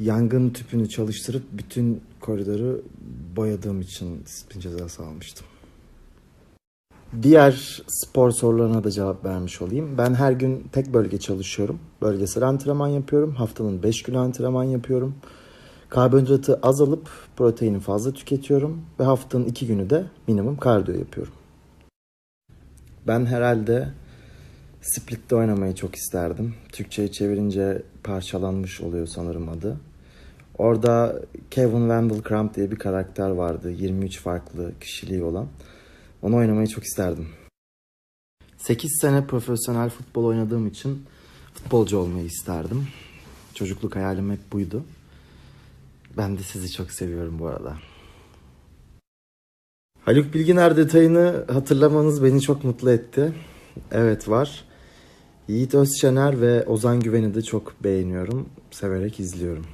yangın tüpünü çalıştırıp bütün koridoru boyadığım için disiplin cezası almıştım. Diğer spor sorularına da cevap vermiş olayım. Ben her gün tek bölge çalışıyorum. Bölgesel antrenman yapıyorum. Haftanın 5 günü antrenman yapıyorum. Karbonhidratı az alıp proteini fazla tüketiyorum. Ve haftanın 2 günü de minimum kardiyo yapıyorum. Ben herhalde Split'te oynamayı çok isterdim. Türkçe'ye çevirince parçalanmış oluyor sanırım adı. Orada Kevin Wendell Crump diye bir karakter vardı. 23 farklı kişiliği olan. Onu oynamayı çok isterdim. 8 sene profesyonel futbol oynadığım için futbolcu olmayı isterdim. Çocukluk hayalim hep buydu. Ben de sizi çok seviyorum bu arada. Haluk Bilginer detayını hatırlamanız beni çok mutlu etti. Evet var. Yiğit Özşener ve Ozan Güven'i de çok beğeniyorum. Severek izliyorum.